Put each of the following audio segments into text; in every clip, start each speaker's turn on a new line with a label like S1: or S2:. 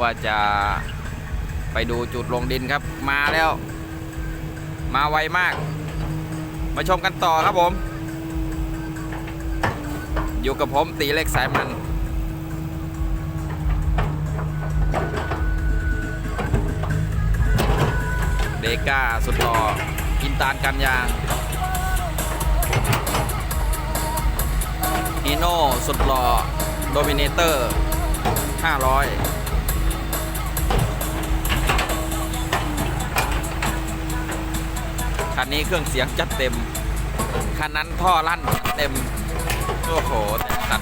S1: ว่าจะไปดูจุดลงดินครับ มาแล้ว มาไวมาก มาชมกันต่อครับผม อยู่กับผมตีเล็กสายมันเดก้าสุดหล่ออินตาลกันยางฮีโน่สุดหล่อโดมิเนเตอร์ 500 คันนี้เครื่องเสียงจัดเต็ม คันนั้นท่อลั่นจัดเต็ม โอ้โหแต่ตัด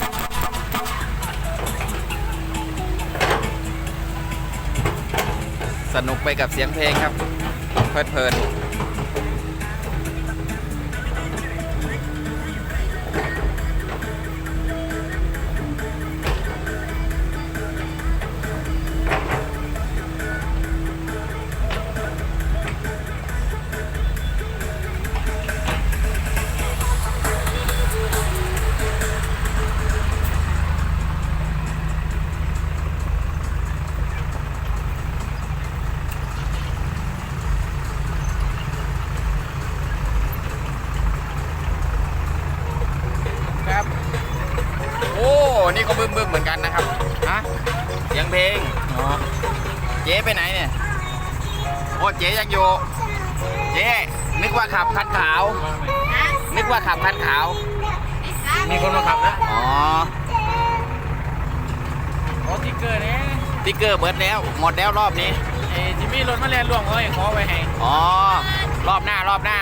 S1: สนุกไปกับเสียงเพลงครับเพลิดเพลิน บึ้มบึ้มๆเหมือนกันนะครับฮะเสียงเพลงอ๋อเจ๊ไปไหนเนี่ยโอ้เจ๊ยังอยู่เจ๊นึกว่าขับคันขาว นึกว่าขับคันขาว
S2: มีคนมาขับนะ
S1: อ๋อ
S2: รถติ๊กเกอร์เนี่ย
S1: ติ๊กเกอร์เบิร์ดแล้วหมดแล้วรอบนี้
S2: ไอ้จิมมี่รถมาเรียนล่วงเขาให้ขอไว้ให้
S1: อ๋อรอบหน้ารอบหน้า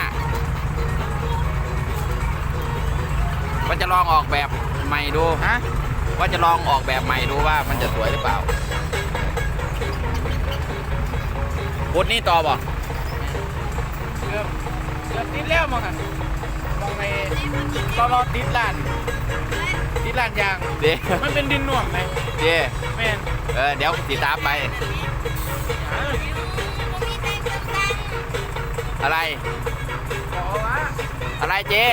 S1: ว่าจะลองออกแบบใหม่ดู
S2: ฮะ
S1: ว่าจะลองออกแบบใหม่ดูว่ามันจะสวยหรือเปล่าพุดนี่ต่อบ่
S2: เกือบเกือบติดแล้วมั้งอะมองในตอนรอติดลานติดลานยาง
S1: เดี๋ยว
S2: มันเป็นดินหน่วงไหม
S1: เดี๋ยว
S2: แม่น
S1: เออเดี๋ยวติดตามไป
S2: อ่า
S1: อะไร
S2: ขอวะ
S1: อะไรเจ๊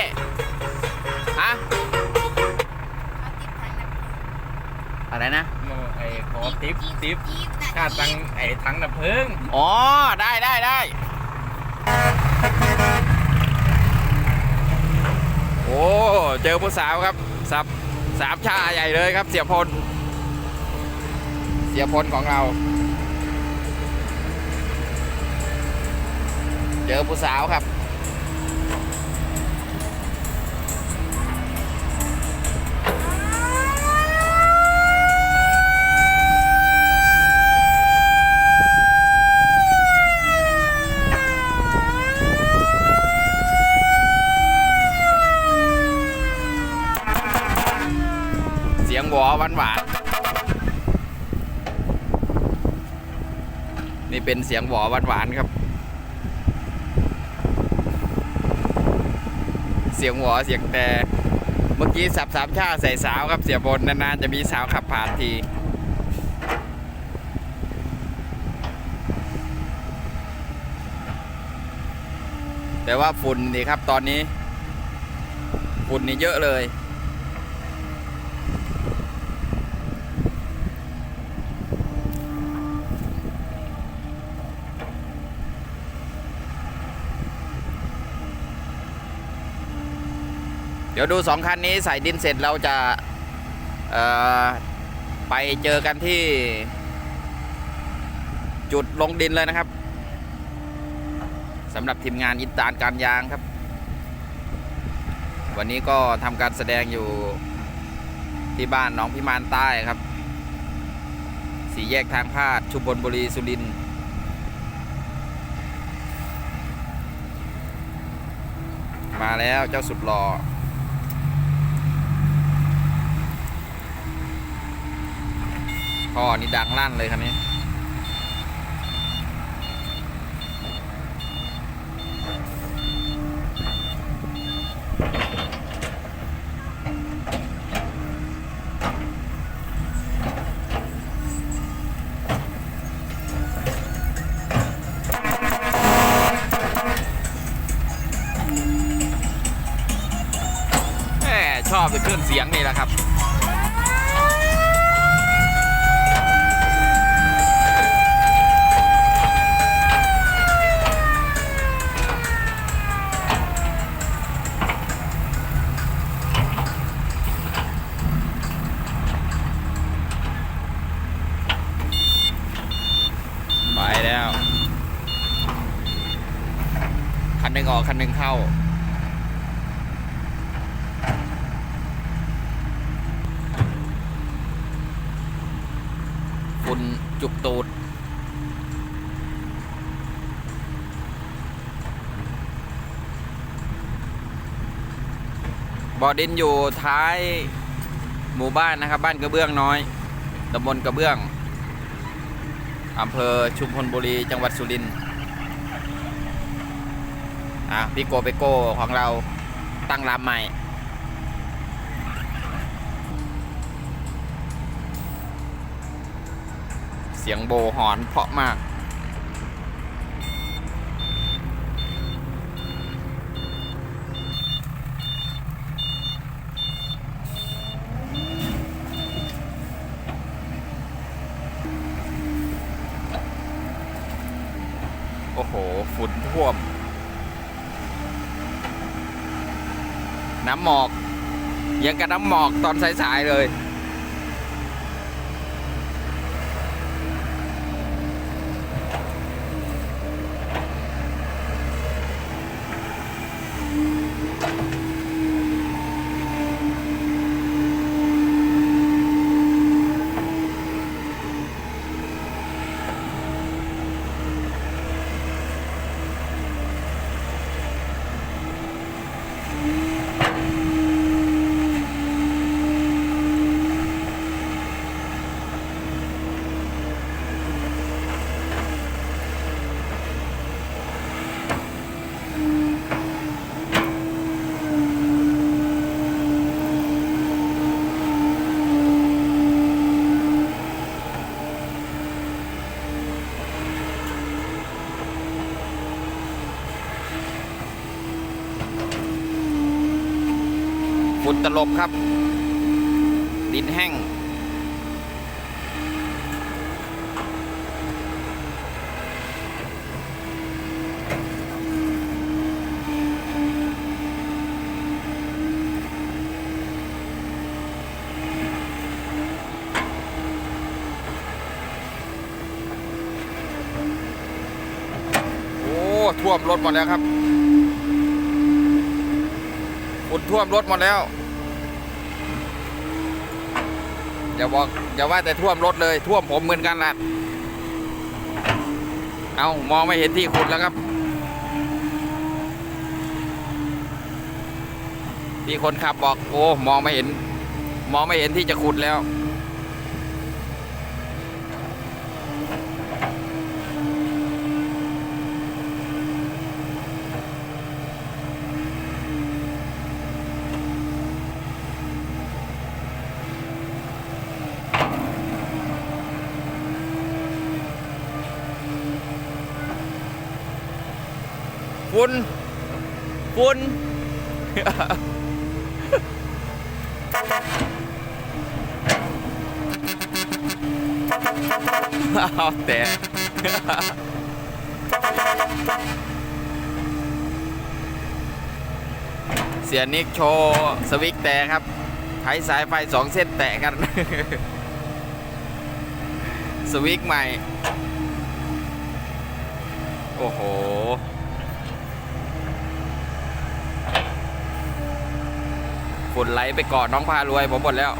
S1: ฮะ อะไรนะ
S2: โมไอ้ขอติปติปค่าตังค์ไอ้ถังดับเพลิง
S1: อ๋อ ได้ได้ได้ โอ้ เจอผู้สาวครับ สับสามชาใหญ่เลยครับ เสียพล เสียพลของเรา เจอผู้สาวครับ นี่เป็นเสียงหวอหวานหวานๆครับ เสียงหวอเสียงแต่เมื่อกี้สับสามชาใส่สาวครับเสียบนนานๆจะมีสาวขับผ่านทีแต่ว่าฝุ่นนี่ครับตอนนี้ ฝุ่นนี่เยอะเลย เดี๋ยวดูสองคันนี้ใส่ดินเสร็จเราจะไปเจอกันที่ จุดลงดินเลยนะครับสำหรับทีมงานอินตาลการยางครับ วันนี้ก็ทำการแสดงอยู่ที่บ้านหนองพิมานใต้ครับ สี่แยกทางพาดชุมพลบุรีสุรินทร์มาแล้วเจ้าสุดหล่อ ท่อนี่ดังลั่นเลยคันนี้แหมชอบเครื่องเสียงนี่แหละครับ คันหนึ่งเข้า ฝุ่นจุกตูดบ่อดินอยู่ท้ายหมู่บ้านนะครับ บ้านกระเบื้องน้อยตำบลกระเบื้องอำเภอชุมพลบุรี จังหวัดสุรินทร์ อะพี่โกเปโก้ของเราตั้งรามใหม่ เสียงโบหอนเพาะมากโอ้โห ฝุ่นท่วม น้ำหมอก ยังกับน้ำหมอกตอนสายๆเลย ฝุ่นตลบครับ ดินแห้ง โอ้ท่วมรถหมดแล้วครับฝุ่นท่วมรถหมดแล้ว อย่าบอกอย่าว่าแต่ท่วมรถเลยท่วมผมเหมือนกันล่ะเอามองไม่เห็นที่ขุดแล้วครับที่คนขับบอกโอ้มองไม่เห็น มองไม่เห็นที่จะขุดแล้ว ฝุ่นฝุ่นเอาแต่เสียนิกโชว์สวิกแต่ครับใช้สายไฟสองเส้นแตะกัน สวิกใหม่ โอ้โห ฝุ่นไหลไปก่อนน้องพารวยผมหมดแล้ว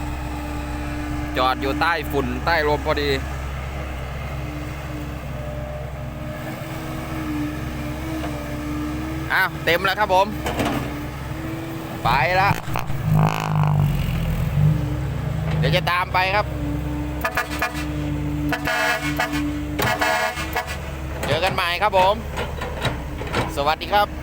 S1: จอดอยู่ใต้ฝุ่นใต้ลมพอดี อ้าว เต็มแล้วครับผม ไปละเดี๋ยวจะตามไปครับ เจอกันใหม่ครับผม สวัสดีครับ